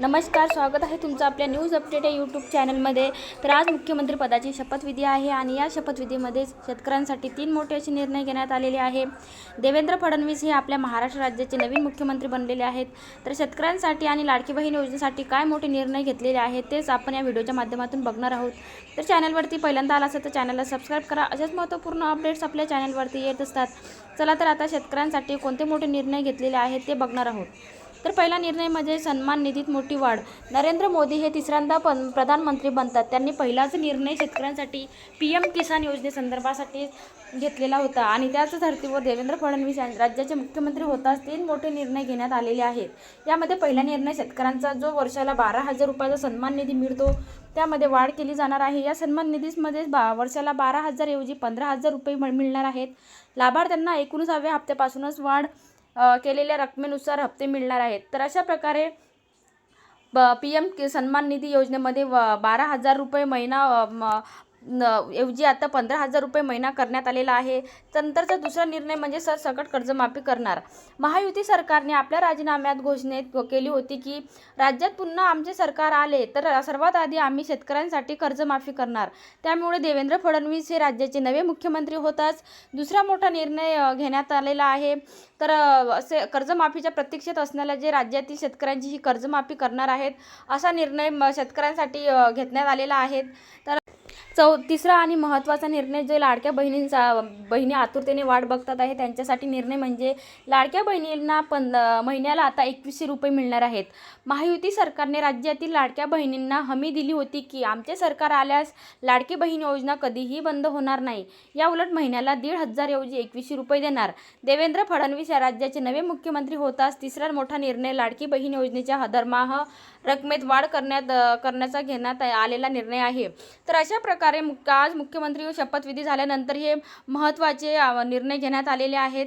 नमस्कार स्वागत आहे तुमचं आपल्या न्यूज अपडेट या यूट्यूब चॅनलमध्ये तर आज मुख्यमंत्रीपदाची शपथविधी आहे आणि या शपथविधीमध्ये शेतकऱ्यांसाठी तीन मोठे असे निर्णय घेण्यात आलेले आहे. देवेंद्र फडणवीस हे आपल्या महाराष्ट्र राज्याचे नवीन मुख्यमंत्री बनलेले आहेत. तर शेतकऱ्यांसाठी आणि लाडकी बहीण योजनेसाठी काय मोठे निर्णय घेतलेले आहेत तेच आपण या व्हिडिओच्या माध्यमातून बघणार आहोत. तर चॅनलवरती पहिल्यांदा आला असेल तर चॅनलला सबस्क्राईब करा. अशाच महत्त्वपूर्ण अपडेट्स आपल्या चॅनलवरती येत असतात. चला तर आता शेतकऱ्यांसाठी कोणते मोठे निर्णय घेतलेले आहेत ते बघणार आहोत. तर पहिला निर्णय म्हणजे सन्मान निधीत मोठी वाढ. नरेंद्र मोदी हे तिसऱ्यांदा पण प्रधानमंत्री बनतात. त्यांनी पहिलाच निर्णय शेतकऱ्यांसाठी पी एम किसान योजनेसंदर्भासाठी घेतलेला होता आणि त्याच धर्तीवर देवेंद्र फडणवीस यांचे राज्याचे मुख्यमंत्री होताच तीन मोठे निर्णय घेण्यात आलेले आहेत. यामध्ये पहिला निर्णय शेतकऱ्यांचा जो वर्षाला बारा हजार रुपयाचा सन्मान निधी मिळतो त्यामध्ये वाढ केली जाणार आहे. या सन्मान निधीमध्ये बा वर्षाला बारा हजारऐवजी पंधरा हजार रुपये मिळणार आहेत. लाभार्थ्यांना एकोणीसाव्या हप्त्यापासूनच वाढ केलेल्या रकमेनुसार हप्ते मिळणार आहेत. तर अशा प्रकारे ब पी एम सन्मान निधी योजनेमध्ये व बारा हजार रुपये महिना न, ऐवजी आता पंधरा हजार रुपये महिना करण्यात आलेला आहे. नंतरचा दुसरा निर्णय म्हणजे सरसकट कर्जमाफी करणार. महायुती सरकारने आपल्या राजीनाम्यात घोषणेत केली होती की राज्यात पुन्हा आमचे सरकार आले तर सर्वात आधी आम्ही शेतकऱ्यांसाठी कर्जमाफी करणार. त्यामुळे देवेंद्र फडणवीस हे राज्याचे नवे मुख्यमंत्री होताच. दुसरा मोठा निर्णय घेण्यात आलेला आहे. तर असे कर्जमाफीच्या प्रतीक्षेत असणाऱ्या जे राज्यातील शेतकऱ्यांची ही कर्जमाफी करणार आहेत असा निर्णय म- शेतकऱ्यांसाठी घेतण्यात घेण्यात आलेला आहे. तर चौ तिसरा आणि महत्त्वाचा निर्णय जे लाडक्या बहिणींचा बहिणी आतुरतेने वाट बघतात आहे त्यांच्यासाठी निर्णय म्हणजे लाडक्या बहिणींना पण महिन्याला आता एकवीसशे रुपये मिळणार आहेत. महायुती सरकारने राज्यातील लाडक्या बहिणींना हमी दिली होती की आमचे सरकार आल्यास लाडकी बहीण योजना कधीही बंद होणार नाही. या उलट महिन्याला दीड हजार ऐवजी एकवीसशे रुपये देणार. देवेंद्र फडणवीस या राज्याचे नवे मुख्यमंत्री होताच तिसरा मोठा निर्णय लाडकी बहीण योजनेच्या हदरमाह रकमेत वाढ करण्यात करण्याचा घेण्यात आलेला निर्णय आहे. तर अशा प्रकारे मुख्य आज मुख्यमंत्री शपथविधी झाल्यानंतर हे महत्त्वाचे निर्णय घेण्यात आलेले आहेत.